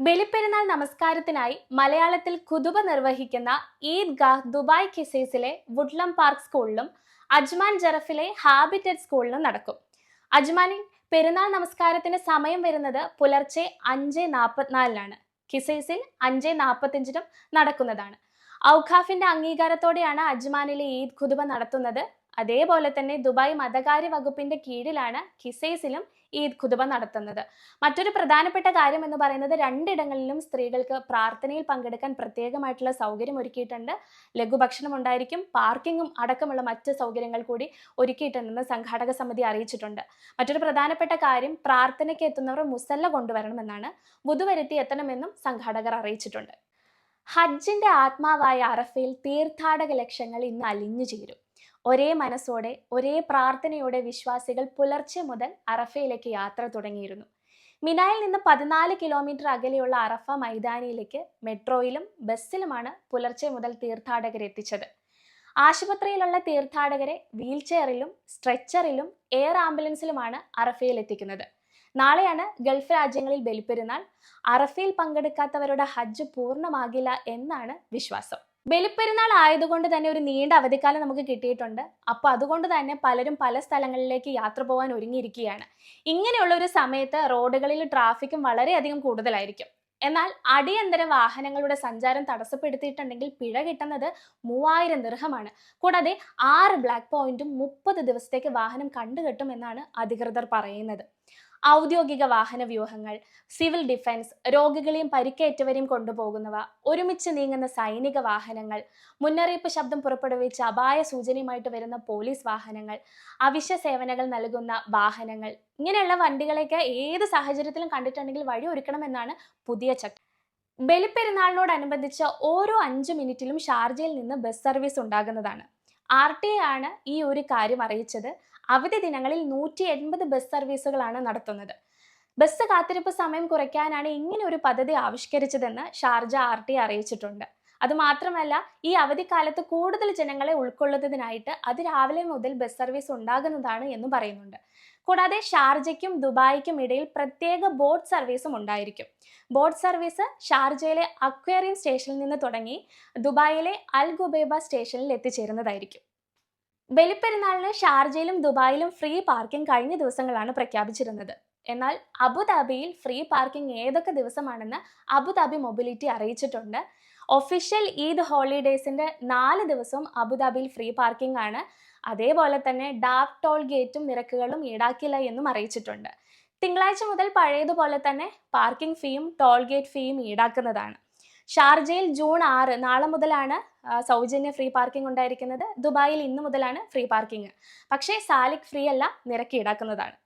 ബലിപ്പെരുന്നാൾ നമസ്കാരത്തിനായി മലയാളത്തിൽ കുതുബ നിർവഹിക്കുന്ന ഈദ്ഗാഹ് ദുബായ് കിസൈസിലെ വുഡ്ലം പാർക്ക് സ്കൂളിലും അജ്മാൻ ജറഫിലെ ഹാബിറ്റഡ് സ്കൂളിലും നടക്കും. അജ്മാനിൽ പെരുന്നാൾ നമസ്കാരത്തിന് സമയം വരുന്നത് പുലർച്ചെ അഞ്ച് നാൽപ്പത്തിനാലിനാണ് കിസൈസിൽ അഞ്ച് നാൽപ്പത്തിയഞ്ചിനും നടക്കുന്നതാണ്. ഔഖാഫിന്റെ അംഗീകാരത്തോടെയാണ് അജ്മാനിലെ ഈദ് ഖുതുബ നടത്തുന്നത്. അതേപോലെ തന്നെ ദുബായ് മതകാര്യ വകുപ്പിന്റെ കീഴിലാണ് കിസൈസിലും ഈദ് ഖുതുബ നടത്തുന്നത്. മറ്റൊരു പ്രധാനപ്പെട്ട കാര്യം എന്ന് പറയുന്നത് രണ്ടിടങ്ങളിലും സ്ത്രീകൾക്ക് പ്രാർത്ഥനയിൽ പങ്കെടുക്കാൻ പ്രത്യേകമായിട്ടുള്ള സൗകര്യം ഒരുക്കിയിട്ടുണ്ട്. ലഘുഭക്ഷണം ഉണ്ടായിരിക്കും പാർക്കിങ്ങും അടക്കമുള്ള മറ്റ് സൗകര്യങ്ങൾ കൂടി ഒരുക്കിയിട്ടുണ്ടെന്ന് സംഘാടക സമിതി അറിയിച്ചിട്ടുണ്ട്. മറ്റൊരു പ്രധാനപ്പെട്ട കാര്യം പ്രാർത്ഥനയ്ക്ക് എത്തുന്നവർ മുസല്ല കൊണ്ടുവരണമെന്നാണ് വുതുവരുത്തി എത്തണമെന്നും സംഘാടകർ അറിയിച്ചിട്ടുണ്ട്. ഹജ്ജിന്റെ ആത്മാവായ അറഫയിൽ തീർത്ഥാടക ലക്ഷ്യങ്ങൾ ഇന്ന് അലിഞ്ഞു ചേരും. ഒരേ മനസ്സോടെ ഒരേ പ്രാർത്ഥനയോടെ വിശ്വാസികൾ പുലർച്ചെ മുതൽ അറഫയിലേക്ക് യാത്ര തുടങ്ങിയിരുന്നു. മിനായിൽ നിന്ന് പതിനാല് കിലോമീറ്റർ അകലെയുള്ള അറഫ മൈതാനിയിലേക്ക് മെട്രോയിലും ബസ്സിലുമാണ് പുലർച്ചെ മുതൽ തീർത്ഥാടകരെ എത്തിച്ചത്. ആശുപത്രിയിലുള്ള തീർത്ഥാടകരെ വീൽചെയറിലും സ്ട്രെച്ചറിലും എയർ ആംബുലൻസിലുമാണ് അറഫയിൽ എത്തിക്കുന്നത്. നാളെയാണ് ഗൾഫ് രാജ്യങ്ങളിൽ ബലിപ്പെരുന്നാൾ. അറഫയിൽ പങ്കെടുക്കാത്തവരുടെ ഹജ്ജ് പൂർണമാകില്ല എന്നാണ് വിശ്വാസം. ബലിപ്പെരുന്നാൾ ആയതുകൊണ്ട് തന്നെ ഒരു നീണ്ട അവധിക്കാലം നമുക്ക് കിട്ടിയിട്ടുണ്ട്. അപ്പോൾ അതുകൊണ്ട് തന്നെ പലരും പല സ്ഥലങ്ങളിലേക്ക് യാത്ര പോകാൻ ഒരുങ്ങിയിരിക്കുകയാണ്. ഇങ്ങനെയുള്ള ഒരു സമയത്ത് റോഡുകളിൽ ട്രാഫിക്കും വളരെയധികം കൂടുതലായിരിക്കും. എന്നാൽ അടിയന്തര വാഹനങ്ങളുടെ സഞ്ചാരം തടസ്സപ്പെടുത്തിയിട്ടുണ്ടെങ്കിൽ പിഴ കിട്ടുന്നത് മൂവായിരം ദീർഘമാണ് കൂടാതെ ആറ് ബ്ലാക്ക് പോയിന്റും മുപ്പത് ദിവസത്തേക്ക് വാഹനം കണ്ടുകെട്ടും എന്നാണ് അധികൃതർ പറയുന്നത്. ഔദ്യോഗിക വാഹന വ്യൂഹങ്ങൾ സിവിൽ ഡിഫൻസ് രോഗികളെയും പരിക്കേറ്റവരെയും കൊണ്ടുപോകുന്നവ ഒരുമിച്ച് നീങ്ങുന്ന സൈനിക വാഹനങ്ങൾ മുന്നറിയിപ്പ് ശബ്ദം പുറപ്പെടുവിച്ച അപായ സൂചനയുമായിട്ട് വരുന്ന പോലീസ് വാഹനങ്ങൾ അവശ്യ സേവനങ്ങൾ നൽകുന്ന വാഹനങ്ങൾ ഇങ്ങനെയുള്ള വണ്ടികളെയൊക്കെ ഏത് സാഹചര്യത്തിലും കണ്ടിട്ടുണ്ടെങ്കിൽ വഴി ഒരുക്കണമെന്നാണ് പുതിയ ചട്ടം. ബലിപ്പെരുന്നാളിനോടനുബന്ധിച്ച് ഓരോ അഞ്ച് മിനിറ്റിലും ഷാർജയിൽ നിന്ന് ബസ് സർവീസ് ഉണ്ടാകുന്നതാണ്. ആർ ടി ആണ് ഈ ഒരു കാര്യം അറിയിച്ചത്. അവധി ദിനങ്ങളിൽ നൂറ്റി എൺപത് ബസ് സർവീസുകളാണ് നടത്തുന്നത്. ബസ് കാത്തിരിപ്പ് സമയം കുറയ്ക്കാനാണ് ഇങ്ങനെ ഒരു പദ്ധതി ആവിഷ്കരിച്ചതെന്ന് ഷാർജ ആർ ടി അറിയിച്ചിട്ടുണ്ട്. അതുമാത്രമല്ല ഈ അവധിക്കാലത്ത് കൂടുതൽ ജനങ്ങളെ ഉൾക്കൊള്ളുന്നതിനായിട്ട് അത് രാവിലെ മുതൽ ബസ് സർവീസ് ഉണ്ടാകുന്നതാണ് എന്ന് പറയുന്നുണ്ട്. കൂടാതെ ഷാർജയ്ക്കും ദുബായിക്കും ഇടയിൽ പ്രത്യേക ബോട്ട് സർവീസും ഉണ്ടായിരിക്കും. ബോട്ട് സർവീസ് ഷാർജയിലെ അക്വേറിയം സ്റ്റേഷനിൽ നിന്ന് തുടങ്ങി ദുബായിലെ അൽ ഗുബേബ സ്റ്റേഷനിൽ എത്തിച്ചേരുന്നതായിരിക്കും. ബലിപ്പെരുന്നാളിന് ഷാർജയിലും ദുബായിലും ഫ്രീ പാർക്കിംഗ് കഴിഞ്ഞ ദിവസങ്ങളാണ് പ്രഖ്യാപിച്ചിരുന്നത്. എന്നാൽ അബുദാബിയിൽ ഫ്രീ പാർക്കിംഗ് ഏതൊക്കെ ദിവസമാണെന്ന് അബുദാബി മൊബിലിറ്റി അറിയിച്ചിട്ടുണ്ട്. ഒഫീഷ്യൽ ഈദ് ഹോളിഡേയ്സിന്റെ നാല് ദിവസവും അബുദാബിയിൽ ഫ്രീ പാർക്കിംഗ് ആണ്. അതേപോലെ തന്നെ ഡാർക്ക് ടോൾ ഗേറ്റും നിരക്കുകളും ഈടാക്കില്ല എന്നും അറിയിച്ചിട്ടുണ്ട്. തിങ്കളാഴ്ച മുതൽ പഴയതുപോലെ തന്നെ പാർക്കിംഗ് ഫീയും ടോൾ ഗേറ്റ് ഫീയും ഈടാക്കുന്നതാണ്. ഷാർജയിൽ ജൂൺ ആറ് നാളെ മുതലാണ് സൗജന്യ ഫ്രീ പാർക്കിംഗ് ഉണ്ടായിരിക്കുന്നത്. ദുബായിൽ ഇന്ന് മുതലാണ് ഫ്രീ പാർക്കിംഗ് പക്ഷേ സാലിക് ഫ്രീ അല്ല നിരക്ക് ഈടാക്കുന്നതാണ്.